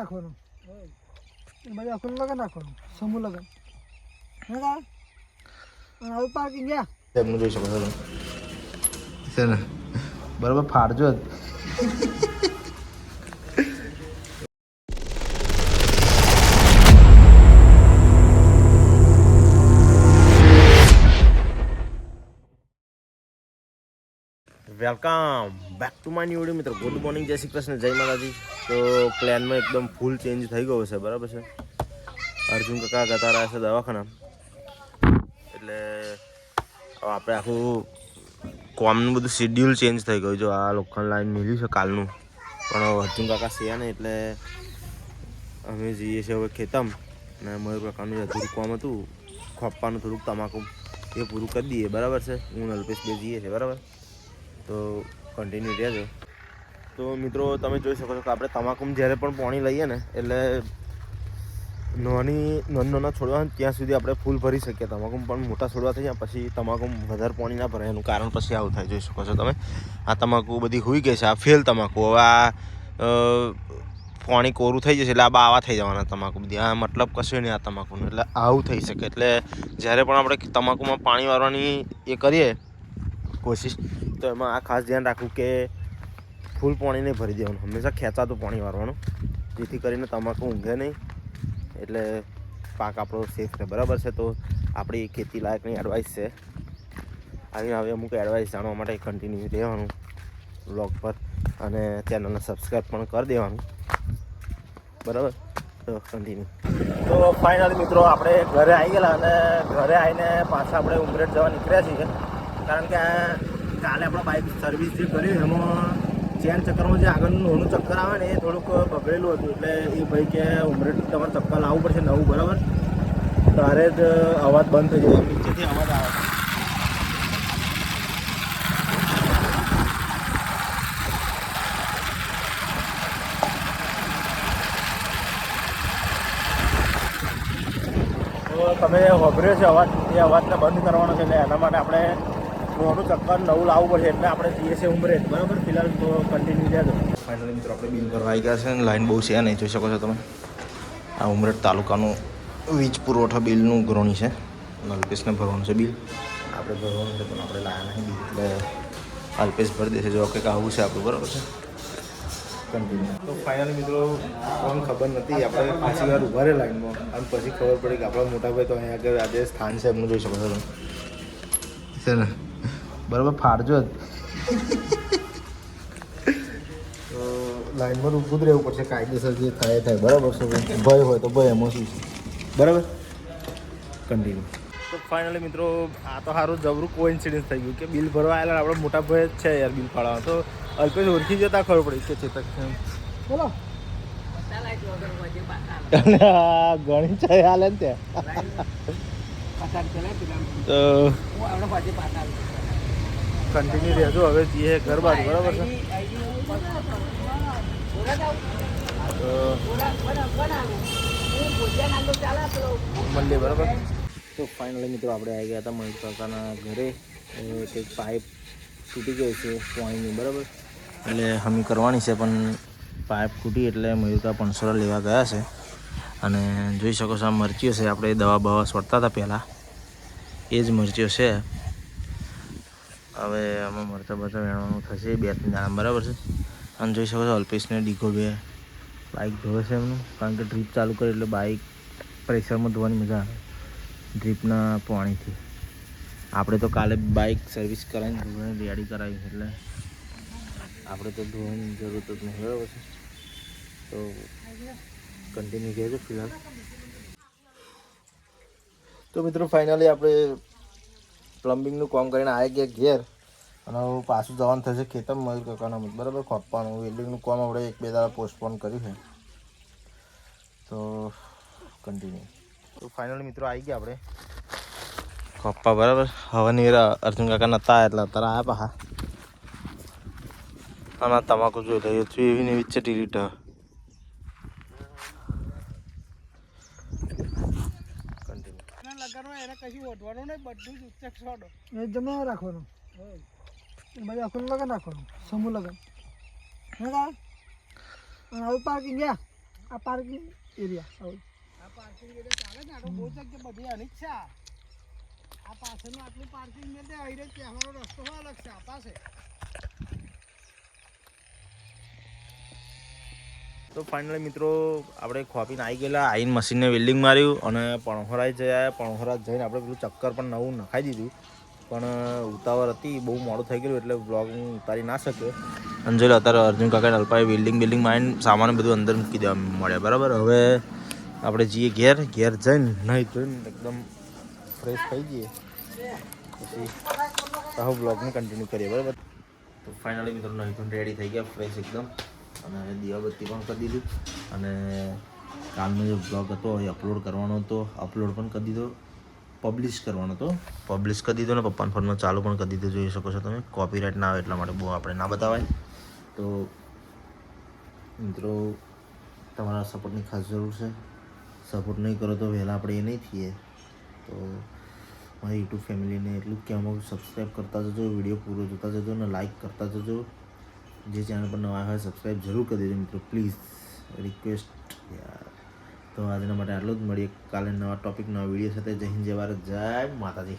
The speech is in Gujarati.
નાખવાનું. બાજુ આખું લગન નાખવાનું. સમૂહ લગન હે કા? અને હવે પાર્કિંગ ગયા. એમનું જોઈ શકો છો. છે ને? બરાબર ફાડજો welcome back to my new video મિત્રો. ગુડ મોર્નિંગ જય શ્રી કૃષ્ણ જય માતાજી. તો પ્લાનમાં એકદમ ફૂલ ચેન્જ થઈ ગયો છે બરાબર છે? અર્જુન કાકા જતા રહ્યા છે દવાખાના. એટલે આપણે આખું કોમનું બધું શેડ્યુલ ચેન્જ થઈ ગયું જો આ લોખંડ લાઈન મળ્યું છે કાલનું. પણ અર્જુન કાકા છે ને એટલે અમે જઈએ છીએ હવે ખેતમ. ને મયુર કાકાનું અધૂરું કોમ હતું. ખોપવાનું થોડુંક તમાકુ એ પૂરું કરી દઈએ, બરાબર છે? હું અલ્પેશ બે જઈએ છીએ, બરાબર? તો કન્ટિન્યુ રહેજો. તો મિત્રો, તમે જોઈ શકો છો કે આપણે તમાકુમ જ્યારે પણ પાણી લઈએ ને, એટલે નાની, નાના નાના છોડવા ત્યાં સુધી આપણે ફૂલ ભરી શકીએ. તમાકુ પણ મોટા છોડવા થઈ જાય, પછી તમાકુ વધારે પાણી ના ભરાય. એનું કારણ પછી આવું થાય, જોઈ શકો છો તમે. આ તમાકુ બધી હોઈ ગઈ છે, આ ફેલ તમાકુ. હવે આ પાણી કોરું થઈ જશે, એટલે આ બાવા થઈ જવાના તમાકુ બધી. આ મતલબ કશું નહીં આ તમાકુનું, એટલે આવું થઈ શકે. એટલે જ્યારે પણ આપણે તમાકુમાં પાણી વાળવાની એ કરીએ કોશિશ, તો એમાં આ ખાસ ધ્યાન રાખવું કે ફૂલ પાણી નહીં ભરી દેવાનું. હંમેશા ખેંચાતું પાણી વાળવાનું જેથી કરીને તમાકુ ઊંઘે નહીં. એટલે પાક આપણો સેફ રહે. બરાબર છે? તો આપણી ખેતી લાયકની એડવાઇસ છે. આવી હવે અમુક એડવાઇસ જાણવા માટે કન્ટિન્યુ રહેવાનું બ્લોગ પર. અને ચેનલને સબસ્ક્રાઈબ પણ કરી દેવાનું. બરાબર? તો કન્ટિન્યુ તો ફાઇનલી મિત્રો, આપણે ઘરે આવી ગયેલા અને ઘરે આવીને પાછા આપણે ઉમરેટ જવા નીકળ્યા છીએ. કારણ કે કાલે આપણે બાઇક સર્વિસ જે કર્યું એમાં ચેન ચક્કરમાં જે આગળનું નોનું ચક્કર આવે ને એ થોડુંક બગડેલું હતું. એટલે એ ભાઈ કે ઉમરેઠ તમારે ચક્કર લાવવું પડશે નવું, બરાબર? તારે જ અવાજ બંધ થઈ જાય. નીચેથી અવાજ આવે. તમે વાપર્યો છે અવાજ? એ અવાજને બંધ કરવાનો છે એટલે એના માટે આપણે નાનું ચક્કર નવું લાવવું પડશે એટલે આપણે છીએ ઉમરે બરાબર? ફિલહાલ તો કન્ટિન્યુ રહેજો ફાઇનલી મિત્રો આપણે બિલ કરવા આવી ગયા છે અને લાઈન બહુ છે નહીં જોઈ શકો છો તમે. આ ઉમરેઠ તાલુકાનું વીજ પુરવઠા બિલનું ગ્રોણી છે. અલ્પેશને ભરવાનું છે બિલ. આપણે ભરવાનું છે પણ આપણે લાયા નહીં બિલ. એટલે અલ્પેશ ભરી દેશે જો કંઈક આવું છે આપણું બરાબર છે? કન્ટિન્યુ તો ફાઇનલી મિત્રો કોણ ખબર નથી આપણે પાછી વાર ઊભા રહે લાઈનમાં. અને પછી ખબર પડી કે આપણા મોટાભાઈ તો અહીંયા આગળ આજે સ્થાન છે એમનું જોઈ શકો છો તમે. છે ને? બરાબર ફાડજો જ. તો લાઈનમાં ઊભું જ રહેવું પડશે કાયદેસર જે થાય થાય બરાબર છે? ભય હોય તો ભય એમાં શું છે? બરાબર? કન્ટિન્યુ તો ફાઇનલી મિત્રો આ તો સારું જબરું કોઈ ઇન્સિડન્સ થઈ ગયું કે બિલ ભરવા આવેલા આપણે મોટા ભાઈ જ છે યાર બિલ ફાળવા તો અલ્પેશ ઓળખી જતા ખબર પડી કે ચેતક છે. બોલો ઘણી ચાય હાલે ને ત્યાં. તો કન્ટિન્યુ રહેજો, હવે જઈએ ઘર બાજુ, બરાબર છે? મળીએ બરાબર? તો ફાઇનલી મિત્રો આપણે આવી ગયા હતા મહેશ કાકાના ઘરે. કંઈક પાઇપ તૂટી ગઈ છે પાણીની, બરાબર? એટલે હમી કરવાની છે, પણ પાઇપ તૂટી એટલે મયુરકા પંસોરા લેવા ગયા છે. અને જોઈ શકો છો આ મરચીઓ છે, આપણે દવા બવા છોડતા હતા પહેલાં. એ જ મરચીઓ છે. હવે આમાં મરચા બરચા વેણવાનું થશે, બે ત્રણ દાણા બરાબર છે? અને જોઈ શકો છો, અલ્પેશને ડીગો બે બાઇક ધોવે છે એમનું, કારણ કે ડ્રીપ ચાલુ કરે એટલે બાઇક પ્રેશરમાં ધોવાની મજા આવે ડ્રીપના પાણીથી. આપણે તો કાલે બાઇક સર્વિસ કરાવીને ધોવાની રેડી કરાવી એટલે આપણે તો ધોવાની જરૂર જ નહીં, બરાબર છે? તો કન્ટિન્યુ કહેજો, ફિલહાલ. તો મિત્રો ફાઇનલી આપણે પ્લમ્બિંગનું કામ કરીને આવી ગયા ઘેર અને પાછું જવાનું થશે ખેતર મયુર કાકાના બરાબર ખોપવાનું વેલ્ડિંગનું કામ આપણે એક બે દાડા પોસ્ટપોન કર્યું છે. તો કન્ટિન્યુ તો ફાઇનલ મિત્રો આવી ગયા આપણે. ખોપ્પા બરાબર હવાની અર્જુન કાકા નતા એટલે અત્યારે આવ્યા પાછા. અને તમાકુ જોઈ લઈએ છું એવી ને એવી છે ઓઢવાનું નહીં બધું જ ઉચ્ચક છોડો. એ જમા રાખવાનું. બાજુ આખું લગન રાખવાનું સમૂહ લગન. હે અને હવે પાર્કિંગ ગયા આ પાર્કિંગ એરિયા હવે. આ પાર્કિંગ એરિયા ચાલે ને આ બહુ જગ્યા બધી આની છે આ? પાછળનું આટલું પાર્કિંગ મેં દે અહીં જ અમારો રસ્તો હોય અલગ છે આ પાસે. તો ફાઇનલી મિત્રો, આપણે ખોપીને આવી ગયેલા, આઈન મશીનને વેલ્ડિંગ માર્યું અને પણહોરાઈ જયા પણહોરા જઈને આપણે પેલું ચક્કર પણ નવું નખાઈ દીધું. પણ ઉતાવળ હતી, બહુ મોડું થઈ ગયેલું એટલે બ્લોગ હું ઉતારી ના શક્યો. અને અત્યારે અર્જુન કાકા અલ્પાએ વેલ્ડિંગ બિલ્ડિંગ મારીને સામાન બધું અંદર મૂકી દેવા મળ્યા. બરાબર? હવે આપણે જઈએ ઘેર. ઘેર જઈને નહીં જોઈને એકદમ ફ્રેશ થઈ જઈએ. પછી બ્લોગને કન્ટિન્યુ કરીએ. બરાબર? તો ફાઇનલી મિત્રો નહીં રેડી થઈ ગયા ફ્રેશ એકદમ. અને દીવાબત્તી પણ કરી દીધું. અને કાલનો જે બ્લોગ હતો, એ અપલોડ કરવાનો હતો. અપલોડ પણ કરી દીધો. પબ્લિશ કરવાનો હતો. પબ્લિશ કરી દીધો ને પપ્પાના ફોનમાં ચાલુ પણ કરી દીધું, જોઈ શકો છો તમે. કોપીરાઇટ ના આવે એટલા માટે બહુ આપણે ના બતાવાય. તો મિત્રો, તમારા સપોર્ટની ખાસ જરૂર છે. સપોર્ટ નહીં કરો તો વહેલા આપણે એ નહીં થઈએ. તો મારી યુટ્યુબ ફેમિલીને એટલું કહેવા માગું સબસ્ક્રાઈબ કરતા જજો વીડિયો પૂરો જોતા જજો અને લાઈક કરતા જજો. જે ચેનલ પર નવા હોય સબસ્ક્રાઈબ જરૂર કરી દેજો મિત્રો. પ્લીઝ રિક્વેસ્ટ યાર. તો આજના માટે આટલું જ. મળીએ કાલે નવા ટોપિક નવા વીડિયો સાથે. જય હિન્દ, જય ભારત, જય માતાજી.